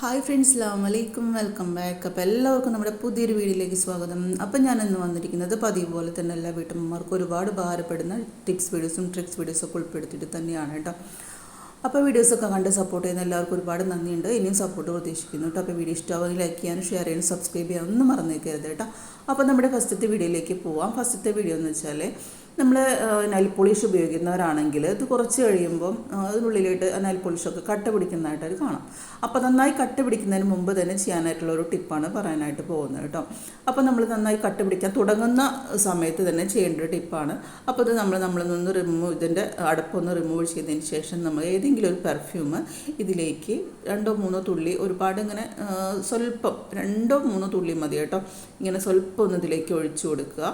Hi friends അസ്ലാം വലൈക്കും welcome back അപ്പോൾ എല്ലാവർക്കും നമ്മുടെ പുതിയൊരു വീഡിയോയിലേക്ക് സ്വാഗതം. അപ്പം ഞാൻ ഇന്ന് വന്നിരിക്കുന്നത് പതിവ് പോലെ തന്നെ എല്ലാ വീട്ടമ്മമാർക്കും ഒരുപാട് ഭാരപ്പെടുന്ന ടിപ്സ് വീഡിയോസും ട്രിക്സ് വീഡിയോസും ഒക്കെ ഉൾപ്പെടുത്തിയിട്ട് തന്നെയാണ് കേട്ടോ. അപ്പോൾ വീഡിയോസൊക്കെ കണ്ട് സപ്പോർട്ട് ചെയ്യുന്ന എല്ലാവർക്കും ഒരുപാട് നന്ദിയുണ്ട്. ഇനിയും സപ്പോർട്ട് പ്രതീക്ഷിക്കുന്നു കേട്ടോ. അപ്പോൾ വീഡിയോ ഇഷ്ടമാവുകയും ലൈക്ക് ചെയ്യാനും ഷെയർ ചെയ്യാനും സബ്സ്ക്രൈബ് ചെയ്യാനും ഒന്നും മറന്നേക്കരുത് കേട്ടോ. അപ്പോൾ നമ്മുടെ ഫസ്റ്റത്തെ വീഡിയോയിലേക്ക് പോവാം. ഫസ്റ്റത്തെ വീഡിയോ എന്ന് വെച്ചാൽ നമ്മൾ നൈൽ പോളിഷ് ഉപയോഗിക്കുന്നവരാണെങ്കിൽ ഇത് കുറച്ച് കഴിയുമ്പം ആ, അതിനുള്ളിലായിട്ട് നൈൽ പോളിഷൊക്കെ കട്ട പിടിക്കുന്നതായിട്ടൊരു കാണാം. അപ്പോൾ നന്നായി കട്ട പിടിക്കുന്നതിന് മുമ്പ് തന്നെ ചെയ്യാനായിട്ടുള്ള ഒരു ടിപ്പാണ് പറയാനായിട്ട് പോകുന്നത് കേട്ടോ. അപ്പോൾ നമ്മൾ നന്നായി കട്ട പിടിക്കാൻ തുടങ്ങുന്ന സമയത്ത് തന്നെ ചെയ്യേണ്ട ഒരു ടിപ്പാണ്. അപ്പോൾ ഇത് നമ്മൾ നമ്മളൊന്ന് റിമൂവ് ഇതിന്റെ അടപ്പൊന്ന് റിമൂവ് ചെയ്തതിന് ശേഷം നമ്മൾ ഏതെങ്കിലും ഒരു പെർഫ്യൂം ഇതിലേക്ക് രണ്ടോ മൂന്നോ തുള്ളി ഒരുപാട് ഇങ്ങനെ സ്വല്പം രണ്ടോ മൂന്നോ തുള്ളി മതി കേട്ടോ. ഇങ്ങനെ സ്വല്പം ഒന്ന് ഇതിലേക്ക് ഒഴിച്ചു കൊടുക്കുക.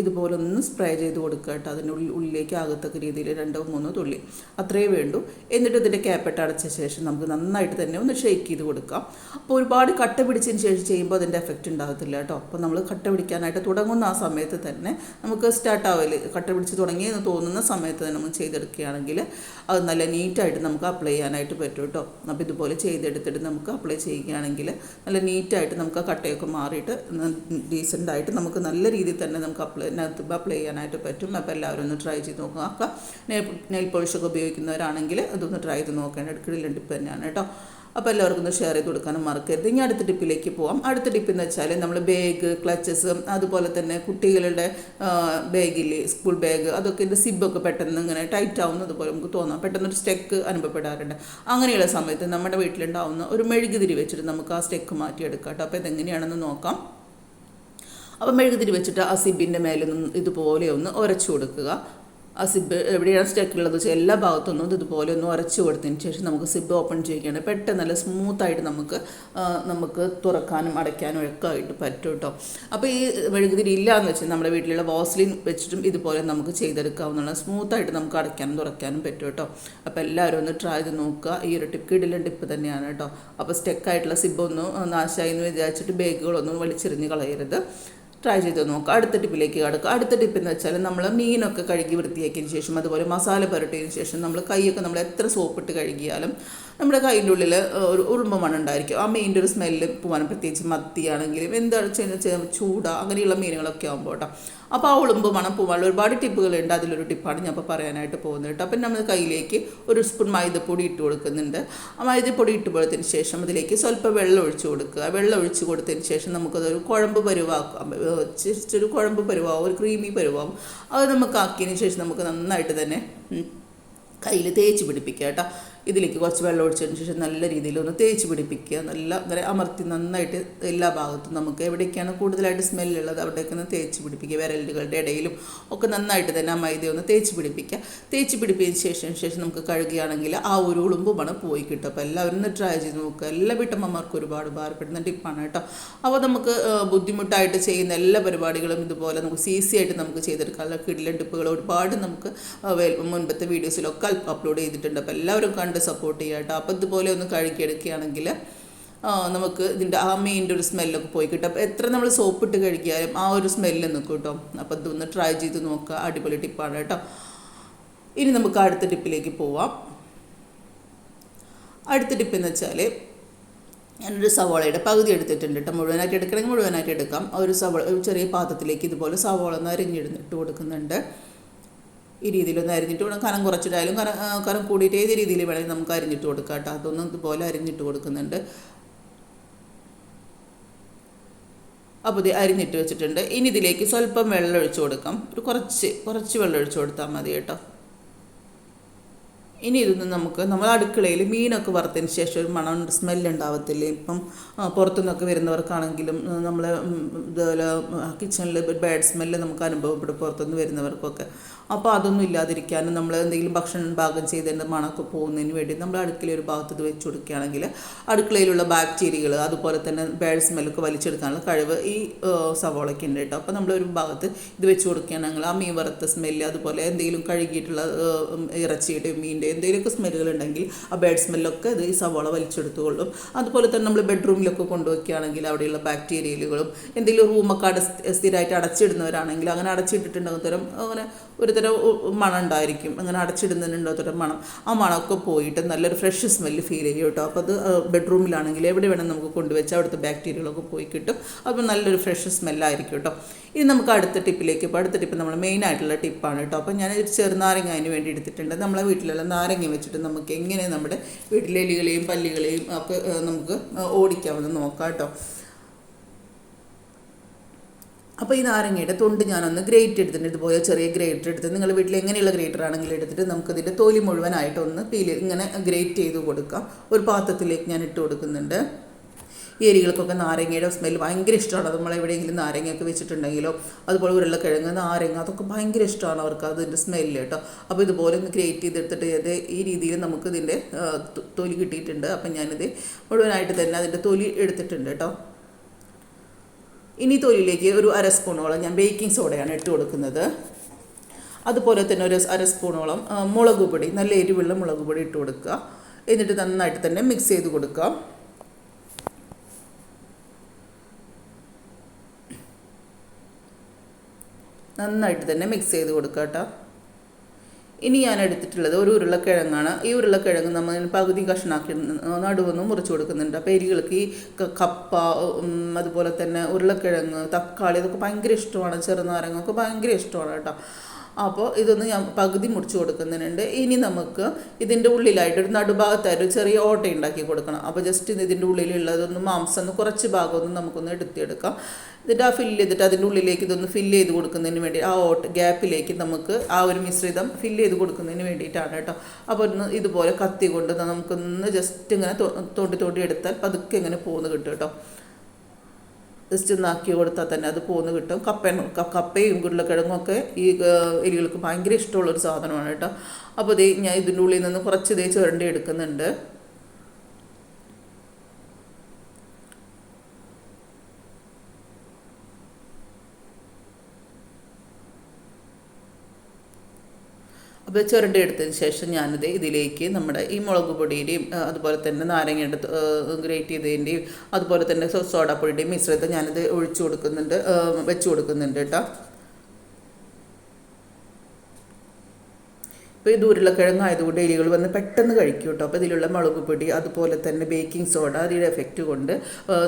ഇതുപോലെ ഒന്ന് സ്പ്രേ ചെയ്ത് കൊടുക്കുക കേട്ടോ. അതിന്റെ ഉള്ളിൽ ഉള്ളിലേക്ക് ആകത്തക്ക രീതിയിൽ രണ്ടോ മൂന്നോ തുള്ളി അത്രയേ വേണ്ടൂ. എന്നിട്ട് ഇതിന്റെ ക്യാപ്പറ്റ് അടച്ച ശേഷം നമുക്ക് നന്നായിട്ട് തന്നെ ഒന്ന് ഷെയ്ക്ക് ചെയ്ത് കൊടുക്കാം. അപ്പോൾ ഒരുപാട് കട്ട പിടിച്ചതിന് ശേഷം ചെയ്യുമ്പോൾ അതിന്റെ എഫക്റ്റ് ഉണ്ടാകത്തില്ല കേട്ടോ. അപ്പോൾ നമ്മൾ കട്ട പിടിക്കാനായിട്ട് തുടങ്ങുന്ന ആ സമയത്ത് തന്നെ നമുക്ക് സ്റ്റാർട്ട് ആവൽ കട്ട പിടിച്ച് തുടങ്ങിയെന്ന് തോന്നുന്ന സമയത്ത് തന്നെ നമ്മൾ ചെയ്തെടുക്കുകയാണെങ്കിൽ അത് നല്ല നീറ്റായിട്ട് നമുക്ക് അപ്ലൈ ചെയ്യാനായിട്ട് പറ്റും കേട്ടോ. അപ്പോൾ ഇതുപോലെ ചെയ്തെടുത്തിട്ട് നമുക്ക് അപ്ലൈ ചെയ്യുകയാണെങ്കിൽ നല്ല നീറ്റായിട്ട് നമുക്ക് ആ കട്ടയൊക്കെ മാറിയിട്ട് ഡീസന്റായിട്ട് നമുക്ക് നല്ല രീതിയിൽ തന്നെ നമുക്ക് അപ്ലൈ അതിനകത്ത് അപ്ലൈ ചെയ്യാനായിട്ട് പറ്റും. അപ്പോൾ എല്ലാവരും ഒന്ന് ട്രൈ ചെയ്ത് നോക്കുക. നെയിൽ പോളിഷൊക്കെ ഉപയോഗിക്കുന്നവരാണെങ്കിൽ അതൊന്ന് ട്രൈ ചെയ്ത് നോക്കേണ്ട. അടുക്കളയിൽ ടിപ്പ് തന്നെയാണ് കേട്ടോ. അപ്പോൾ എല്ലാവർക്കും ഒന്ന് ഷെയർ ചെയ്ത് കൊടുക്കാനും മറക്കരുത്. ഇനി അടുത്ത ടിപ്പിലേക്ക് പോവാം. അടുത്ത ടിപ്പ് എന്ന് വെച്ചാൽ നമ്മൾ ബാഗ് ക്ലച്ചസ് അതുപോലെ തന്നെ കുട്ടികളുടെ ബാഗിൽ സ്കൂൾ ബാഗ് അതൊക്കെ ഇതിന്റെ സിബൊക്കെ പെട്ടെന്ന് ഇങ്ങനെ ടൈറ്റ് ആവുന്നത് പോലെ നമുക്ക് തോന്നാം. പെട്ടെന്നൊരു സ്റ്റെക്ക് അനുഭവപ്പെടാറുണ്ട്. അങ്ങനെയുള്ള സമയത്ത് നമ്മുടെ വീട്ടിലുണ്ടാവുന്ന ഒരു മെഴുകുതിരി വെച്ചിട്ട് നമുക്ക് ആ സ്റ്റെക്ക് മാറ്റിയെടുക്കാം കേട്ടോ. അപ്പോൾ ഇതെങ്ങനെയാണെന്ന് നോക്കാം. അപ്പം മെഴുകുതിരി വെച്ചിട്ട് ആ സിബിന്റെ മേലെ നിന്ന് ഇതുപോലെ ഒന്ന് ഉരച്ചു കൊടുക്കുക. ആ സിബ് എവിടെയാണ് സ്റ്റക്ക് ഉള്ളത് വെച്ചാൽ എല്ലാ ഭാഗത്തൊന്നും ഇതുപോലെ ഒന്ന് ഉരച്ചു കൊടുത്തതിന് ശേഷം നമുക്ക് സിബ് ഓപ്പൺ ചെയ്യുകയാണ് പെട്ടെന്ന് നല്ല സ്മൂത്തായിട്ട് നമുക്ക് നമുക്ക് തുറക്കാനും അടയ്ക്കാനും ഒക്കെ ആയിട്ട് പറ്റും കേട്ടോ. അപ്പോൾ ഈ മെഴുകുതിരി ഇല്ല എന്ന് വെച്ചാൽ നമ്മുടെ വീട്ടിലുള്ള വാസ്ലിൻ വെച്ചിട്ടും ഇതുപോലെ നമുക്ക് ചെയ്തെടുക്കാവുന്നതാണ്. സ്മൂത്തായിട്ട് നമുക്ക് അടയ്ക്കാനും തുറക്കാനും പറ്റും കേട്ടോ. അപ്പോൾ എല്ലാവരും ഒന്ന് ട്രൈ ചെയ്ത് നോക്കുക. ഈ ഒരു ടിപ്പ് കിടിലൻ ടിപ്പ് തന്നെയാണ് കേട്ടോ. അപ്പോൾ സ്റ്റെക്കായിട്ടുള്ള സിബൊന്നും നാശമായി എന്ന് വിചാരിച്ചിട്ട് ബാഗുകളൊന്നും വലിച്ചെറിഞ്ഞ് കളയരുത്. ട്രൈ ചെയ്ത് നോക്കുക അടുത്ത ടിപ്പിലേക്ക് കടക്കുക അടുത്ത ടിപ്പ് എന്ന് വെച്ചാൽ നമ്മൾ മീനൊക്കെ കഴുകി വൃത്തിയാക്കിയതിന് ശേഷം അതുപോലെ മസാല പുരട്ടിയതിന് ശേഷം നമ്മൾ കൈയൊക്കെ നമ്മൾ എത്ര സോപ്പിട്ട് കഴുകിയാലും നമ്മുടെ കയ്യിന്റെ ഉള്ളിൽ ഒരു ഉറുമ്പ് മണ്ണുണ്ടായിരിക്കും ആ മീനിന്റെ ഒരു സ്മെല്ല് പോകാനും പ്രത്യേകിച്ച് മത്തിയാണെങ്കിലും എന്താ വെച്ചാൽ ചൂട അങ്ങനെയുള്ള മീനുകളൊക്കെ ആകുമ്പോൾ കേട്ടോ അപ്പോൾ ആ ഉളുമ്പ് മണം പോകാനുള്ള ഒരുപാട് ടിപ്പുകളുണ്ട്. അതിലൊരു ടിപ്പാണ് ഞാൻ ഇപ്പോൾ പറയാനായിട്ട് പോകുന്നത് കേട്ടോ അപ്പം നമ്മൾ കയ്യിലേക്ക് ഒരു സ്പൂൺ മൈദപ്പൊടി ഇട്ട് കൊടുക്കുന്നുണ്ട്. ആ മൈദപ്പൊടി ഇട്ട് കൊടുത്തതിന് ശേഷം അതിലേക്ക് സ്വല്പം വെള്ളം ഒഴിച്ചു കൊടുക്കുക. വെള്ളം ഒഴിച്ചു കൊടുത്തതിന് ശേഷം നമുക്കതൊരു കുഴമ്പ് പരുവാക്കാം. ഒരു കുഴമ്പ് പരുവാവും ഒരു ക്രീമി പരുവാവും. അത് നമുക്ക് ആക്കിയതിന് ശേഷം നമുക്ക് നന്നായിട്ട് തന്നെ കയ്യിൽ തേച്ച് പിടിപ്പിക്കുക കേട്ടോ. ഇതിലേക്ക് കുറച്ച് വെള്ളം ഒഴിച്ചതിന് ശേഷം നല്ല രീതിയിൽ ഒന്ന് തേച്ച് പിടിപ്പിക്കുക. നല്ല വരെ അമർത്തി നന്നായിട്ട് എല്ലാ ഭാഗത്തും നമുക്ക് എവിടേക്കാണ് കൂടുതലായിട്ട് സ്മെല്ലുള്ളത് അവിടേക്ക് ഒന്ന് തേച്ച് പിടിപ്പിക്കുക. വിരലുകളുടെ ഇടയിലും ഒക്കെ നന്നായിട്ട് തന്നെ മൈദ ഒന്ന് തേച്ച് പിടിപ്പിക്കുക. തേച്ച് പിടിപ്പിച്ചതിന് ശേഷം ശേഷം നമുക്ക് കഴുകുകയാണെങ്കിൽ ആ ഒരു ഉളുമ്പുമാണ് പോയി കിട്ടും അപ്പോൾ എല്ലാവരും ഒന്ന് ട്രൈ ചെയ്ത് നോക്കുക. എല്ലാ വീട്ടമ്മമാർക്കും ഒരുപാട് ഉപകാരപ്പെടുന്ന ടിപ്പാണ് കേട്ടോ. അപ്പോൾ നമുക്ക് ബുദ്ധിമുട്ടായിട്ട് ചെയ്യുന്ന എല്ലാ പരിപാടികളും ഇതുപോലെ നമുക്ക് ഈസി ആയിട്ട് നമുക്ക് ചെയ്തെടുക്കാനുള്ള കിടിലൻ ടിപ്പുകൾ ഒരുപാട് നമുക്ക് മുൻപത്തെ വീഡിയോസിലൊക്കെ അപ്ലോഡ് ചെയ്തിട്ടുണ്ട്. അപ്പോൾ എല്ലാവരും കണ്ട് സപ്പോർട്ട് ചെയ്യുക കേട്ടോ അപ്പോൾ ഇതുപോലെ ഒന്ന് കഴുകിയെടുക്കുകയാണെങ്കിൽ നമുക്ക് ഇതിന്റെ ആ മീനിന്റെ ഒരു സ്മെല്ലൊക്കെ പോയി കിട്ടും. അപ്പോൾ എത്ര നമ്മൾ സോപ്പ് ഇട്ട് കഴുകിയാലും ആ ഒരു സ്മെല്ല് നിൽക്കും കേട്ടോ. അപ്പോൾ ഇതൊന്ന് ട്രൈ ചെയ്ത് നോക്കുക. അടിപൊളി ടിപ്പാണ് കേട്ടോ. ഇനി നമുക്ക് അടുത്ത ടിപ്പിലേക്ക് പോവാം. അടുത്ത ടിപ്പ് എന്ന് വെച്ചാൽ ഞാനൊരു സവാളയുടെ പകുതി എടുത്തിട്ടുണ്ട് കേട്ടോ. മുഴുവനായിട്ട് എടുക്കണമെങ്കിൽ മുഴുവനായിട്ട് എടുക്കാം. ഒരു സവാള ഒരു ചെറിയ പാത്രത്തിലേക്ക് ഇതുപോലെ സവാള ഒന്ന് അരിഞ്ഞിടുന്നിട്ട് കൊടുക്കുന്നുണ്ട്. ഈ രീതിയിലൊന്ന് അരിഞ്ഞിട്ട് കൊടുക്കാം കനം കുറച്ചിട്ടായാലും കനം കനം കൂടിയിട്ട് ഏത് രീതിയിൽ വേണമെങ്കിലും നമുക്ക് അരിഞ്ഞിട്ട് കൊടുക്കാം കേട്ടോ. അതൊന്നും ഇതുപോലെ അരിഞ്ഞിട്ട് കൊടുക്കുന്നുണ്ട്. അപ്പോൾ ഇത് അരിഞ്ഞിട്ട് വെച്ചിട്ടുണ്ട്. ഇനി ഇതിലേക്ക് സ്വല്പം വെള്ളം ഒഴിച്ചു കൊടുക്കാം. ഒരു കുറച്ച് കുറച്ച് വെള്ളം ഒഴിച്ചു കൊടുത്താൽ മതി കേട്ടോ. ഇനി ഇതൊന്ന് നമുക്ക് നമ്മൾ അടുക്കളയിൽ മീനൊക്കെ വറുത്തതിന് ശേഷം ഒരു മണം സ്മെല്ല് ഉണ്ടാവത്തില്ലേ? ഇപ്പം പുറത്തുനിന്നൊക്കെ വരുന്നവർക്കാണെങ്കിലും നമ്മൾ ഇതുപോലെ കിച്ചണിൽ ബാഡ് സ്മെല്ല് നമുക്ക് അനുഭവപ്പെടും പുറത്തുനിന്ന് വരുന്നവർക്കൊക്കെ. അപ്പോൾ അതൊന്നും ഇല്ലാതിരിക്കാനും നമ്മൾ എന്തെങ്കിലും ഭക്ഷണം പാകം ചെയ്തതിന്റെ മണമൊക്കെ പോകുന്നതിന് വേണ്ടി നമ്മൾ അടുക്കളയിൽ ഒരു ഭാഗത്ത് ഇത് വെച്ച് കൊടുക്കുകയാണെങ്കിൽ അടുക്കളയിലുള്ള ബാക്ടീരിയകൾ അതുപോലെ തന്നെ ബാഡ് സ്മെല്ലൊക്കെ വലിച്ചെടുക്കാനുള്ള കഴിവ് ഈ സവോളയ്ക്ക് ഉണ്ട് കേട്ടോ. അപ്പോൾ നമ്മളൊരു ഭാഗത്ത് ഇത് വെച്ച് കൊടുക്കുകയാണെങ്കിൽ ആ മീൻ വറുത്ത സ്മെല്ല് അതുപോലെ എന്തെങ്കിലും കഴുകിയിട്ടുള്ള ഇറച്ചിയുടെ മീനിന്റെ എന്തെങ്കിലുമൊക്കെ സ്മെല്ലുകൾ ഉണ്ടെങ്കിൽ ആ ബാഡ് സ്മെല്ലൊക്കെ ഇത് ഈ സവോള വലിച്ചെടുത്തുകൊള്ളും. അതുപോലെ തന്നെ നമ്മൾ ബെഡ്റൂമിലൊക്കെ കൊണ്ടുവയ്ക്കുകയാണെങ്കിൽ അവിടെയുള്ള ബാക്ടീരിയലുകളും എന്തെങ്കിലും റൂമൊക്കെ അട സ്ഥിരമായിട്ട് അടച്ചിടുന്നവരാണെങ്കിൽ അങ്ങനെ അടച്ചിട്ടിട്ടുണ്ടെങ്കിൽ തരം അങ്ങനെ ഒരു തരം ഉ- ഉ- മണം ഉണ്ടായിരിക്കും അങ്ങനെ അടച്ചിടുന്നതിനുണ്ടോ തരം മണം. ആ മണമൊക്കെ പോയിട്ട് നല്ലൊരു ഫ്രഷ് സ്മെല്ല് ഫീൽ ചെയ്യും കേട്ടോ. അപ്പോൾ അത് ബെഡ്റൂമിലാണെങ്കിൽ എവിടെ വേണമെങ്കിൽ നമുക്ക് കൊണ്ടുവച്ചാൽ അവിടുത്തെ ബാക്ടീരിയകളൊക്കെ പോയി കിട്ടും. അപ്പോൾ നല്ലൊരു ഫ്രഷ് സ്മെല്ലായിരിക്കും കേട്ടോ. ഇനി നമുക്ക് അടുത്ത ടിപ്പിലേക്ക് ഇപ്പോൾ അടുത്ത ടിപ്പ് നമ്മൾ മെയിൻ ആയിട്ടുള്ള ടിപ്പാണ് കേട്ടോ. അപ്പോൾ ഞാൻ ഒരു ചെറുനാരങ്ങ അതിന് വേണ്ടി എടുത്തിട്ടുണ്ട്. നമ്മളെ വീട്ടിലുള്ള നാരങ്ങ വെച്ചിട്ട് നമുക്ക് എങ്ങനെ നമ്മുടെ വീട്ടിലെ എലികളെയും പല്ലികളെയും ഒക്കെ നമുക്ക് ഓടിക്കാമെന്ന് നോക്കാം കേട്ടോ. അപ്പോൾ ഈ നാരങ്ങയുടെ തൊണ്ട് ഞാനൊന്ന് ഗ്രേറ്റ് എടുത്തിട്ടുണ്ട്. ഇതുപോലെ ചെറിയ ഗ്രേറ്റർ എടുത്ത് നിങ്ങൾ വീട്ടിൽ എങ്ങനെയുള്ള ഗ്രേറ്റർ ആണെങ്കിലും എടുത്തിട്ട് നമുക്കതിന്റെ തൊലി മുഴുവനായിട്ടൊന്ന് പീൽ ഇങ്ങനെ ഗ്രേറ്റ് ചെയ്ത് കൊടുക്കാം. ഒരു പാത്രത്തിലേക്ക് ഞാൻ ഇട്ട് കൊടുക്കുന്നുണ്ട്. ഈ എരികൾക്കൊക്കെ നാരങ്ങയുടെ സ്മെൽ ഭയങ്കര ഇഷ്ടമാണ്. നമ്മൾ എവിടെയെങ്കിലും നാരങ്ങയൊക്കെ വെച്ചിട്ടുണ്ടെങ്കിലോ അതുപോലെ ഉരുളക്കിഴങ്ങ് നാരങ്ങ അതൊക്കെ ഭയങ്കര ഇഷ്ടമാണ് അവർക്ക് അതിന്റെ സ്മെല്ല് കേട്ടോ അപ്പോൾ ഇതുപോലെ ഒന്ന് ഗ്രേറ്റ് ചെയ്തെടുത്തിട്ട് ഈ രീതിയിൽ നമുക്ക് ഇതിന്റെ തൊലി കിട്ടിയിട്ടുണ്ട്. അപ്പം ഞാനിത് മുഴുവനായിട്ട് തന്നെ അതിന്റെ തൊലി എടുത്തിട്ടുണ്ട് കേട്ടോ ഇനി തൊലിയിലേക്ക് ഒരു അര സ്പൂണോളം ഞാൻ ബേക്കിംഗ് സോഡയാണ് ഇട്ട് കൊടുക്കുന്നത്. അതുപോലെ തന്നെ ഒരു അര സ്പൂണോളം മുളക് പൊടി നല്ല എരിവുള്ള മുളക് പൊടി ഇട്ട് കൊടുക്കുക. എന്നിട്ട് നന്നായിട്ട് തന്നെ മിക്സ് ചെയ്ത് കൊടുക്കാം നന്നായിട്ട് തന്നെ മിക്സ് ചെയ്ത് കൊടുക്കുക കേട്ടോ. ഇനി ഞാൻ എടുത്തിട്ടുള്ളത് ഒരു ഉരുളക്കിഴങ്ങാണ്. ഈ ഉരുളക്കിഴങ്ങ് നമ്മൾ പകുതി കഷ്ണാക്കി നടുവൊന്നും മുറിച്ച് കൊടുക്കുന്നുണ്ട്. അപ്പോൾ എരികൾക്ക് ഈ കപ്പ അതുപോലെ തന്നെ ഉരുളക്കിഴങ്ങ് തക്കാളി ഇതൊക്കെ ഭയങ്കര ഇഷ്ടമാണ്. ചെറുനാരങ്ങൊക്കെ ഭയങ്കര ഇഷ്ടമാണ് കേട്ടോ. അപ്പോൾ ഇതൊന്ന് ഞാൻ പകുതി മുറിച്ച് കൊടുക്കുന്നുണ്ട്. ഇനി നമുക്ക് ഇതിന്റെ ഉള്ളിലായിട്ട് ഒരു നടുഭാഗത്തായിട്ട് ചെറിയ ഓട്ട ഉണ്ടാക്കി കൊടുക്കണം. അപ്പോൾ ജസ്റ്റ് ഇതിന്റെ ഉള്ളിലുള്ളതൊന്ന് മാംസം ഒന്ന് കുറച്ച് ഭാഗം ഒന്ന് നമുക്കൊന്ന് എടുത്തെടുക്കാം എന്നിട്ട് ആ ഫില്ല് ചെയ്തിട്ട് അതിന്റെ ഉള്ളിലേക്ക് ഇതൊന്ന് ഫില്ല് ചെയ്ത് കൊടുക്കുന്നതിന് വേണ്ടി ആ ഓട്ട് ഗ്യാപ്പിലേക്ക് നമുക്ക് ആ ഒരു മിശ്രിതം ഫില്ല് ചെയ്ത് കൊടുക്കുന്നതിന് വേണ്ടിയിട്ടാണ് കേട്ടോ. അപ്പോൾ ഒന്ന് ഇതുപോലെ കത്തി കൊണ്ട് നമുക്കൊന്ന് ജസ്റ്റ് ഇങ്ങനെ തോണ്ടി തോണ്ടി എടുത്താൽ പതുക്കെ ഇങ്ങനെ പോകുന്നു കിട്ടും കേട്ടോ. ജസ്റ്റ് ഒന്ന് ആക്കി കൊടുത്താൽ തന്നെ അത് പോന്ന് കിട്ടും. കപ്പ കപ്പയും ഉരുളക്കിഴങ്ങും ഒക്കെ ഈ എലികൾക്ക് ഭയങ്കര ഇഷ്ടമുള്ളൊരു സാധനമാണ് കേട്ടോ. അപ്പോൾ ഇതേ ഞാൻ ഇതിന്റെ ഉള്ളിൽ നിന്ന് കുറച്ച് ഇതേ ചുരണ്ടി എടുക്കുന്നുണ്ട്. അപ്പോൾ ചുരണ്ടി എടുത്തതിന് ശേഷം ഞാനിത് ഇതിലേക്ക് നമ്മുടെ ഈ മുളക് പൊടിയുടെയും അതുപോലെ തന്നെ നാരങ്ങയുടെ ഗ്രേറ്റ് ചെയ്തതിന്റെയും അതുപോലെ തന്നെ സോഡാപ്പൊടിയുടെയും മിശ്രിതം ഞാനിത് ഒഴിച്ചു കൊടുക്കുന്നുണ്ട് വെച്ച് കൊടുക്കുന്നുണ്ട് കേട്ടോ. ഇപ്പോൾ ഇത് ഉരുളക്കിഴങ്ങ് കിഴങ്ങായതുകൊണ്ട് എലികൾ വന്ന് പെട്ടെന്ന് കഴിക്കും കേട്ടോ. അപ്പോൾ ഇതിലുള്ള മുളക് പൊടി അതുപോലെ തന്നെ ബേക്കിംഗ് സോഡ അതിന്റെ എഫക്റ്റ് കൊണ്ട്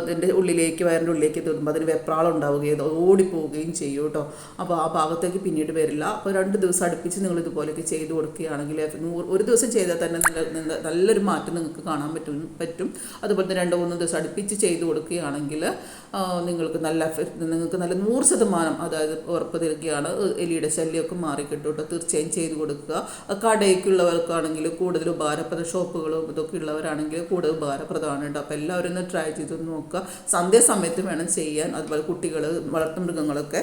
ഇതിന്റെ ഉള്ളിലേക്ക് വയറിന്റെ ഉള്ളിലേക്ക് എത്തുമ്പോൾ അതിന് വെപ്രാളം ഉണ്ടാവുകയും ഓടിപ്പോവുകയും ചെയ്യും കേട്ടോ. അപ്പോൾ ആ ഭാഗത്തേക്ക് പിന്നീട് വരില്ല. അപ്പോൾ രണ്ട് ദിവസം അടുപ്പിച്ച് നിങ്ങൾ ഇതുപോലെയൊക്കെ ചെയ്ത് കൊടുക്കുകയാണെങ്കിൽ ഒരു ദിവസം ചെയ്താൽ തന്നെ നല്ല നല്ല- നല്ലൊരു മാറ്റം നിങ്ങൾക്ക് കാണാൻ പറ്റും പറ്റും. അതുപോലെ തന്നെ രണ്ട് മൂന്ന് ദിവസം അടുപ്പിച്ച് ചെയ്ത് കൊടുക്കുകയാണെങ്കിൽ നിങ്ങൾക്ക് നല്ല നിങ്ങൾക്ക് നല്ല നൂറ് ശതമാനം അതായത് ഉറപ്പ് തരികയാണ് എലിയുടെ ശല്യമൊക്കെ മാറിക്കിട്ടും കേട്ടോ. തീർച്ചയായും ചെയ്ത് കൊടുക്കുക. കടയ്ക്കുള്ളവർക്കാണെങ്കിൽ കൂടുതൽ ഉപകാരപ്രദ ഷോപ്പുകളും ഇതൊക്കെ ഉള്ളവരാണെങ്കിൽ കൂടുതൽ ഉപകാരപ്രദമാണ് കേട്ടോ അപ്പോൾ എല്ലാവരും ഒന്ന് ട്രൈ ചെയ്ത് നോക്കുക. സന്ധ്യാസമയത്ത് വേണം ചെയ്യാൻ. അതുപോലെ കുട്ടികൾ വളർത്തുമൃഗങ്ങളൊക്കെ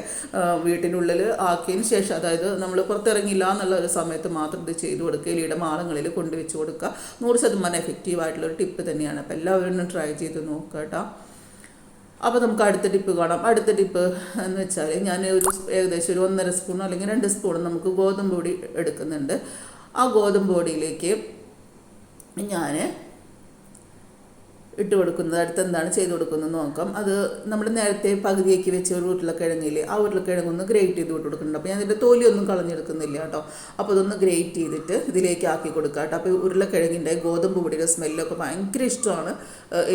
വീട്ടിനുള്ളിൽ ആക്കിയതിന് ശേഷം അതായത് നമ്മൾ പുറത്തിറങ്ങില്ല എന്നുള്ള ഒരു സമയത്ത് മാത്രം ഇത് ചെയ്തു കൊടുക്കുക. എലിയുടെ മാളങ്ങളിൽ കൊണ്ടുവച്ച് കൊടുക്കുക. നൂറ് ശതമാനം എഫക്റ്റീവ് ആയിട്ടുള്ള ഒരു ടിപ്പ് തന്നെയാണ്. അപ്പോൾ എല്ലാവരും ഒന്ന് ട്രൈ ചെയ്ത് നോക്കുക കേട്ടോ. അപ്പോൾ നമുക്ക് അടുത്ത ടിപ്പ് കാണാം. അടുത്ത ടിപ്പ് എന്ന് വെച്ചാൽ ഞാൻ ഒരു ഏകദേശം ഒരു ഒന്നര സ്പൂൺ അല്ലെങ്കിൽ രണ്ട് സ്പൂൺ നമുക്ക് ഗോതമ്പ് പൊടി എടുക്കുന്നുണ്ട്. ആ ഗോതമ്പ് പൊടിയിലേക്ക് ഞാൻ ഇട്ട് കൊടുക്കുന്നത് അടുത്ത് എന്താണ് ചെയ്ത് കൊടുക്കുന്നത് നോക്കാം. അത് നമ്മൾ നേരത്തെ പകുതിയാക്കി വെച്ച ഒരു ഉരുളക്കിഴങ്ങിൽ ആ ഉരുളക്കിഴങ്ങൊന്ന് ഗ്രേറ്റ് ചെയ്ത് വിട്ട് കൊടുക്കുന്നുണ്ട്. അപ്പോൾ ഞാൻ ഇതിന്റെ തൊലിയൊന്നും കളഞ്ഞെടുക്കുന്നില്ല കേട്ടോ. അപ്പോൾ അതൊന്ന് ഗ്രേറ്റ് ചെയ്തിട്ട് ഇതിലേക്ക് ആക്കി കൊടുക്കുക കേട്ടോ. അപ്പോൾ ഉരുളക്കിഴങ്ങിന്റെ ഗോതമ്പ് പൊടിയുടെ സ്മെല്ലൊക്കെ ഭയങ്കര ഇഷ്ടമാണ്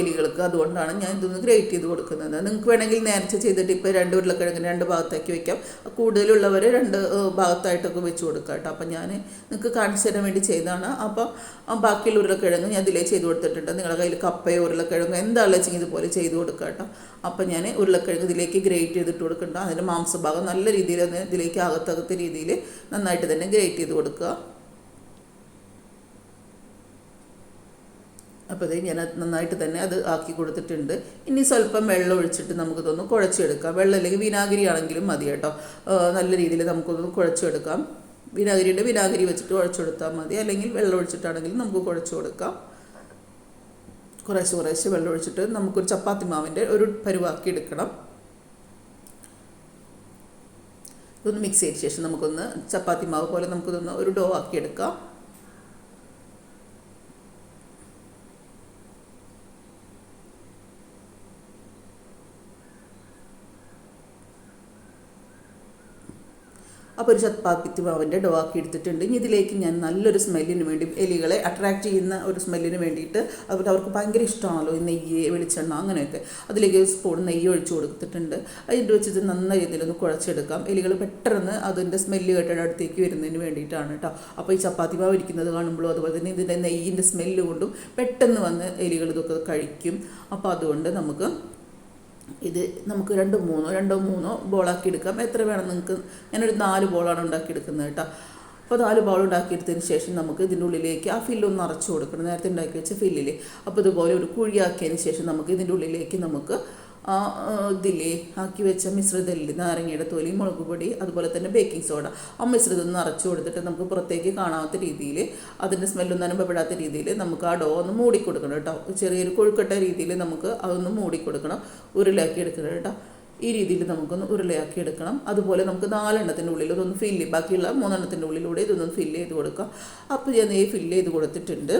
എലികൾക്ക്. അതുകൊണ്ടാണ് ഞാൻ ഇതൊന്ന് ഗ്രേറ്റ് ചെയ്ത് കൊടുക്കുന്നത്. നിങ്ങൾക്ക് വേണമെങ്കിൽ നേരത്തെ ചെയ്തിട്ട് ഇപ്പോൾ രണ്ട് ഉരുളക്കിഴങ്ങിന് രണ്ട് ഭാഗത്താക്കി വെക്കാം. കൂടുതലുള്ളവർ രണ്ട് ഭാഗത്തായിട്ടൊക്കെ വെച്ച് കൊടുക്കാം കേട്ടോ. അപ്പോൾ ഞാൻ നിങ്ങൾക്ക് കാണിച്ചു തരാൻ വേണ്ടി ചെയ്തതാണ്. അപ്പോൾ ബാക്കിയുള്ള ഉരുളക്കിഴങ്ങ് ഞാൻ ഇതിലേ ചെയ്ത് കൊടുത്തിട്ടുണ്ട്. നിങ്ങളുടെ കയ്യിൽ കപ്പയോ ഉരുളക്കിഴങ്ങോ എന്താണെന്ന് വെച്ചെങ്കിൽ ഇതുപോലെ ചെയ്ത് കൊടുക്കുക കേട്ടോ. അപ്പം ഞാൻ ഉരുളക്കിഴങ്ങ് ഇതിലേക്ക് ഗ്രേറ്റ് ചെയ്തിട്ട് കൊടുക്കണ്ട. അതിന്റെ മാംസഭാഗം നല്ല രീതിയിൽ തന്നെ ഇതിലേക്ക് അകത്തകത്ത രീതിയിൽ നന്നായിട്ട് തന്നെ ഗ്രേറ്റ് ചെയ്ത് കൊടുക്കുക. അപ്പോൾ അതേ ഞാൻ നന്നായിട്ട് തന്നെ അത് ആക്കി കൊടുത്തിട്ടുണ്ട്. ഇനി സ്വല്പം വെള്ളം ഒഴിച്ചിട്ട് നമുക്കിതൊന്ന് കുഴച്ചെടുക്കാം. വെള്ളം അല്ലെങ്കിൽ വിനാഗിരി ആണെങ്കിലും മതി കേട്ടോ. നല്ല രീതിയിൽ നമുക്കൊന്ന് കുഴച്ചെടുക്കാം. വിനാഗിരിയുടെ വിനാഗിരി വെച്ചിട്ട് കുഴച്ചെടുത്താൽ മതി. അല്ലെങ്കിൽ വെള്ളം ഒഴിച്ചിട്ടാണെങ്കിലും നമുക്ക് കുഴച്ചു കൊടുക്കാം. കുറേശ്ശെ കുറേശ്ശെ വെള്ളം ഒഴിച്ചിട്ട് നമുക്കൊരു ചപ്പാത്തി മാവിന്റെ ഒരു പരുവാക്കി എടുക്കണം. ഇതൊന്ന് മിക്സ് ചെയ്ത ശേഷം നമുക്കൊന്ന് ചപ്പാത്തി മാവ് പോലെ നമുക്കിതൊന്ന് ഒരു ഡോ ആക്കി എടുക്കാം. അപ്പോൾ ഒരു ചപ്പാത്തി മാവിന്റെ ഡോവാക്കി എടുത്തിട്ടുണ്ട്. ഇനി ഇതിലേക്ക് ഞാൻ നല്ലൊരു സ്മെല്ലിന് വേണ്ടി എലികളെ അട്രാക്റ്റ് ചെയ്യുന്ന ഒരു സ്മെല്ലിന് വേണ്ടിയിട്ട് അതുപോലെ അവർക്ക് ഭയങ്കര ഇഷ്ടമാണല്ലോ ഈ നെയ്യ് വെളിച്ചെണ്ണ അങ്ങനെയൊക്കെ. അതിലേക്ക് ഒരു സ്പൂൺ നെയ്യ് ഒഴിച്ചു കൊടുത്തിട്ടുണ്ട്. അതിന്റെ വെച്ചിട്ട് നന്ന രീതിയിലൊന്ന് കുഴച്ചെടുക്കാം. എലികൾ പെട്ടെന്ന് അതിന്റെ സ്മെല്ല് കേട്ടിട്ട് അടുത്തേക്ക് വരുന്നതിന് വേണ്ടിയിട്ടാണ് കേട്ടോ അപ്പോൾ ഈ ചപ്പാത്തി മാവ് ഇരിക്കുന്നത് കാണുമ്പോഴും അതുപോലെ തന്നെ ഇതിന്റെ നെയ്യിന്റെ സ്മെല്ല് കൊണ്ടും പെട്ടെന്ന് വന്ന് എലികൾ ഇതൊക്കെ കഴിക്കും. അപ്പോൾ അതുകൊണ്ട് നമുക്ക് ഇത് നമുക്ക് രണ്ടോ മൂന്നോ രണ്ടോ മൂന്നോ ബോളാക്കി എടുക്കാം. എത്ര വേണം നിങ്ങൾക്ക്? ഞാനൊരു നാല് ബോളാണ് ഉണ്ടാക്കിയെടുക്കുന്നത് കേട്ടോ. അപ്പോൾ നാല് ബോൾ ഉണ്ടാക്കിയെടുത്തതിന് ശേഷം നമുക്ക് ഇതിന്റെ ഉള്ളിലേക്ക് ആ ഫില്ലൊന്ന് നിറച്ച് കൊടുക്കണം. നേരത്തെ ഉണ്ടാക്കി വെച്ച ഫില്ലിൽ അപ്പോൾ ഇതുപോലെ ഒരു കുഴിയാക്കിയതിന് ശേഷം നമുക്ക് ഇതിന്റെ ഉള്ളിലേക്ക് നമുക്ക് ആ ഇതില്ലേ? ആക്കി വെച്ച മിശ്രിതമില്ലേ നാരങ്ങയുടെ തൊലി മുളക് പൊടി അതുപോലെ തന്നെ ബേക്കിംഗ് സോഡ ആ മിശ്രിതം നിറച്ച് കൊടുത്തിട്ട് നമുക്ക് പുറത്തേക്ക് കാണാത്ത രീതിയിൽ അതിന്റെ സ്മെല്ലൊന്നും അനുഭവപ്പെടാത്ത രീതിയിൽ നമുക്ക് ആ ഡോ ഒന്ന് മൂടിക്കൊടുക്കണം കേട്ടോ. ചെറിയൊരു കൊഴുക്കട്ട രീതിയിൽ നമുക്ക് അതൊന്ന് മൂടിക്കൊടുക്കണം ഉരുളയാക്കി എടുക്കണം കേട്ടോ. ഈ രീതിയിൽ നമുക്കൊന്ന് ഉരുളയാക്കി എടുക്കണം. അതുപോലെ നമുക്ക് നാലെണ്ണത്തിന്റെ ഉള്ളിൽ ഇതൊന്ന് ഫില്ല് ബാക്കിയുള്ള മൂന്നെണ്ണത്തിന്റെ ഉള്ളിലൂടെ ഇതൊന്ന് ഫില്ല് ചെയ്ത് കൊടുക്കാം. അപ്പോൾ ഞാൻ ഈ ഫില്ല് ചെയ്ത് കൊടുത്തിട്ടുണ്ട്.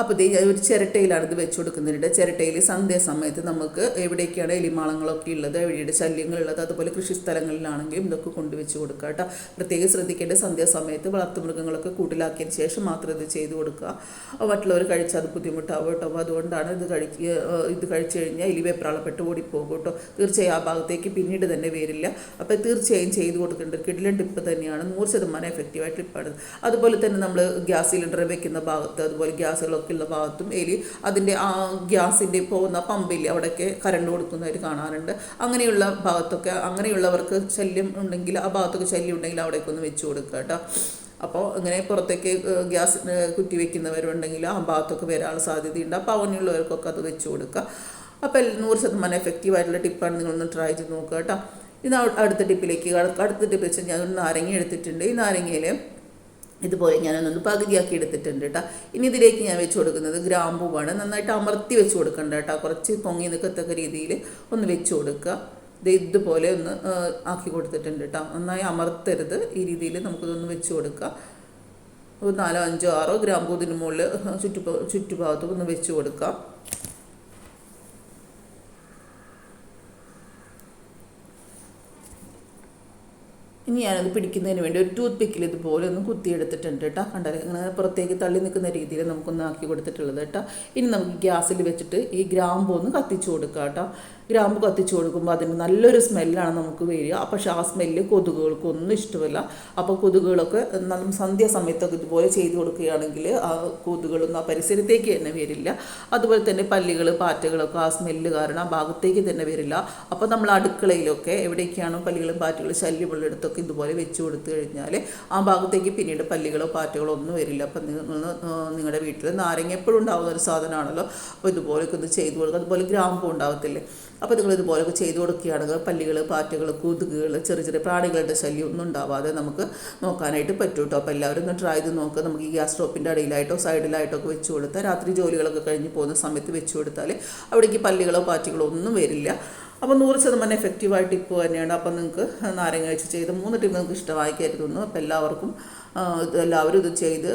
അപ്പോൾ ദേ ഒരു ചിരട്ടയിലാണ് ഇത് വെച്ച് കൊടുക്കുന്നുണ്ട്. ചിരട്ടയിൽ സന്ധ്യാസമയത്ത് നമുക്ക് എവിടെയൊക്കെയാണ് എലിമാളങ്ങളൊക്കെ ഉള്ളത് എവിടെയുടെ ശല്യങ്ങളുള്ളത് അതുപോലെ കൃഷിസ്ഥലങ്ങളിലാണെങ്കിലും ഇതൊക്കെ കൊണ്ടുവച്ച് കൊടുക്കുക കേട്ടോ. പ്രത്യേകം ശ്രദ്ധിക്കേണ്ട സന്ധ്യാസമയത്ത് വളർത്തുമൃഗങ്ങളൊക്കെ കൂട്ടിലാക്കിയതിന് ശേഷം മാത്രം ഇത് ചെയ്തു കൊടുക്കുക. മറ്റുള്ളവർ കഴിച്ചാൽ അത് ബുദ്ധിമുട്ടാവും കേട്ടോ. അതുകൊണ്ടാണ് ഇത് കഴിക്കുക ഇത് കഴിച്ചു കഴിഞ്ഞാൽ എലി വെപ്രാളപ്പെട്ട് ഓടിപ്പോകും കേട്ടോ. തീർച്ചയായും ആ ഭാഗത്തേക്ക് പിന്നീട് തന്നെ വരില്ല. അപ്പോൾ തീർച്ചയായും ചെയ്തു കൊടുക്കേണ്ട കിഡിലൻ ടിപ്പ് തന്നെയാണ്. നൂറ് ശതമാനം എഫക്റ്റീവായിട്ട് ടിപ്പാണ്. അതുപോലെ തന്നെ നമ്മൾ ഗ്യാസ് സിലിണ്ടർ വെക്കുന്ന ഭാഗത്ത് അതുപോലെ ഗ്യാസുകളൊക്കെ ഉള്ള ഭാഗത്തും എലി അതിന്റെ ആ ഗ്യാസിന്റെ പോകുന്ന പമ്പിൽ അവിടെയൊക്കെ കരണ്ട് കൊടുക്കുന്നവർ കാണാറുണ്ട്. അങ്ങനെയുള്ള ഭാഗത്തൊക്കെ അങ്ങനെയുള്ളവർക്ക് ശല്യം ഉണ്ടെങ്കിൽ ആ ഭാഗത്തൊക്കെ ശല്യം ഉണ്ടെങ്കിൽ അവിടേക്ക് ഒന്ന് വെച്ച് കൊടുക്കുക കേട്ടോ. അപ്പോൾ ഇങ്ങനെ പുറത്തേക്ക് ഗ്യാസ് കുറ്റി വെക്കുന്നവരുണ്ടെങ്കിൽ ആ ഭാഗത്തൊക്കെ വരാനുള്ള സാധ്യതയുണ്ട്. അപ്പോൾ അങ്ങനെയുള്ളവർക്കൊക്കെ അത് വെച്ച് കൊടുക്കുക. അപ്പോൾ നൂറ് ശതമാനം എഫക്റ്റീവായിട്ടുള്ള ടിപ്പാണ് നിങ്ങളൊന്ന് ട്രൈ ചെയ്ത് നോക്കുക കേട്ടോ. ഇത് അടുത്ത ടിപ്പിലേക്ക് അടുത്ത ടിപ്പ് വെച്ചാൽ ഞാൻ നാരങ്ങ എടുത്തിട്ടുണ്ട്. ഈ നാരങ്ങയിൽ ഇതുപോലെ ഞാനൊന്ന് പകുതിയാക്കി എടുത്തിട്ടുണ്ട് കേട്ടോ. ഇനി ഇതിലേക്ക് ഞാൻ വെച്ച് കൊടുക്കുന്നത് ഗ്രാമ്പൂവാണ്. നന്നായിട്ട് അമർത്തി വെച്ച് കൊടുക്കണ്ട കേട്ടോ. കുറച്ച് പൊങ്ങി നിൽക്കത്തക്ക രീതിയിൽ ഒന്ന് വെച്ച് കൊടുക്കുക. ഇത് ഇതുപോലെ ഒന്ന് ആക്കി കൊടുത്തിട്ടുണ്ട് കേട്ടോ. നന്നായി അമർത്തരുത്. ഈ രീതിയിൽ നമുക്കിതൊന്ന് വെച്ച് കൊടുക്കുക ഒരു നാലോ അഞ്ചോ ആറോ ഗ്രാമ്പൂ ഇതിന് മുകളിൽ ചുറ്റുപാ ചുറ്റുഭാഗത്തും ഒന്ന് വെച്ച് കൊടുക്കാം. ഇനി ഞാനത് പിടിക്കുന്നതിന് വേണ്ടി ഒരു ടൂത്ത് പിക്കിൽ ഇതുപോലെ ഒന്ന് കുത്തിയെടുത്തിട്ടുണ്ട് കേട്ടോ. കണ്ടാൽ അങ്ങനെ പുറത്തേക്ക് തള്ളി നിൽക്കുന്ന രീതിയിൽ നമുക്കൊന്ന് ആക്കി കൊടുത്തിട്ടുള്ളത് കേട്ടോ. ഇനി നമുക്ക് ഗ്യാസിൽ വെച്ചിട്ട് ഈ ഗ്രാമ്പൊന്ന് കത്തിച്ചു കൊടുക്കാം കേട്ടോ. ഗ്രാമ്പ് കത്തിച്ചു കൊടുക്കുമ്പോൾ അതിന് നല്ലൊരു സ്മെല്ലാണ് നമുക്ക് വരിക. പക്ഷെ ആ സ്മെല്ല് കൊതുകുകൾക്ക് കൊതുകുകൾക്കൊന്നും ഇഷ്ടമല്ല. അപ്പോൾ കൊതുകുകളൊക്കെ നമ്മൾ സന്ധ്യാസമയത്തൊക്കെ ഇതുപോലെ ചെയ്തു കൊടുക്കുകയാണെങ്കിൽ ആ കൊതുകുകളൊന്നും ആ പരിസരത്തേക്ക് തന്നെ വരില്ല. അതുപോലെ തന്നെ പല്ലികൾ പാറ്റകളൊക്കെ ആ സ്മെല്ല് കാരണം ആ ഭാഗത്തേക്ക് തന്നെ വരില്ല. അപ്പോൾ നമ്മൾ അടുക്കളയിലൊക്കെ എവിടേക്കാണോ പല്ലികളും പാറ്റകളും ശല്യമുള്ളിടത്തൊക്കെ ഇതുപോലെ വെച്ച് കൊടുത്തു കഴിഞ്ഞാൽ ആ ഭാഗത്തേക്ക് പിന്നീട് പല്ലികളോ പാറ്റകളോ ഒന്നും വരില്ല. അപ്പം നിങ്ങൾ നിങ്ങളുടെ വീട്ടിൽ നാരങ്ങ എപ്പോഴും ഉണ്ടാകുന്ന ഒരു സാധനമാണല്ലോ. അപ്പോൾ ഇതുപോലെയൊക്കെ ഒന്ന് ചെയ്ത് കൊടുക്കുക. അതുപോലെ ഗ്രാമ്പും ഉണ്ടാകത്തില്ലേ അപ്പോൾ നിങ്ങൾ ഇതുപോലൊക്കെ ചെയ്തു കൊടുക്കുകയാണെങ്കിൽ പല്ലികൾ പാറ്റകൾ കൊതുകുകൾ ചെറിയ ചെറിയ പ്രാണികളുടെ ശല്യം ഒന്നും ഉണ്ടാവാതെ നമുക്ക് നോക്കാനായിട്ട് പറ്റും കേട്ടോ അപ്പോൾ എല്ലാവരും ഒന്ന് ട്രൈ ചെയ്ത് നോക്കുക നമുക്ക് ഈ ഗ്യാസ് സ്റ്റോപ്പിന്റെ അടിയിലായിട്ടോ സൈഡിലായിട്ടോ ഒക്കെ വെച്ച് കൊടുത്താൽ രാത്രി ജോലികളൊക്കെ കഴിഞ്ഞ് പോകുന്ന സമയത്ത് വെച്ച് കൊടുത്താൽ അവിടേക്ക് പല്ലികളോ പാറ്റകളോ ഒന്നും വരില്ല. അപ്പോൾ നൂറ് ശതമാനം എഫക്റ്റീവായിട്ട് ഇപ്പോൾ തന്നെയാണ്. അപ്പോൾ നിങ്ങൾക്ക് നാരങ്ങ വെച്ച് ചെയ്ത് മൂന്ന് ടീം നിങ്ങൾക്ക് ഇഷ്ടമായി കരുതുന്നു. അപ്പോൾ എല്ലാവർക്കും എല്ലാവരും ഇത് ചെയ്ത്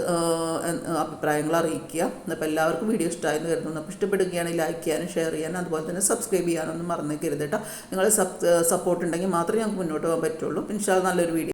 അഭിപ്രായങ്ങൾ അറിയിക്കുക. അപ്പോൾ എല്ലാവർക്കും വീഡിയോ ഇഷ്ടമായെന്ന് കരുതുന്നു. അപ്പോൾ ഇഷ്ടപ്പെടുകയാണെങ്കിൽ ലൈക്ക് ചെയ്യാനും ഷെയർ ചെയ്യാനും അതുപോലെ തന്നെ സബ്സ്ക്രൈബ് ചെയ്യാനൊന്നും മറന്നേക്കരുത് കേട്ടോ. നിങ്ങൾ സപ്പോർട്ട് ഉണ്ടെങ്കിൽ മാത്രമേ ഞങ്ങൾക്ക് മുന്നോട്ട് പോകാൻ പറ്റുള്ളൂ. ഇൻഷാൽ നല്ലൊരു വീഡിയോ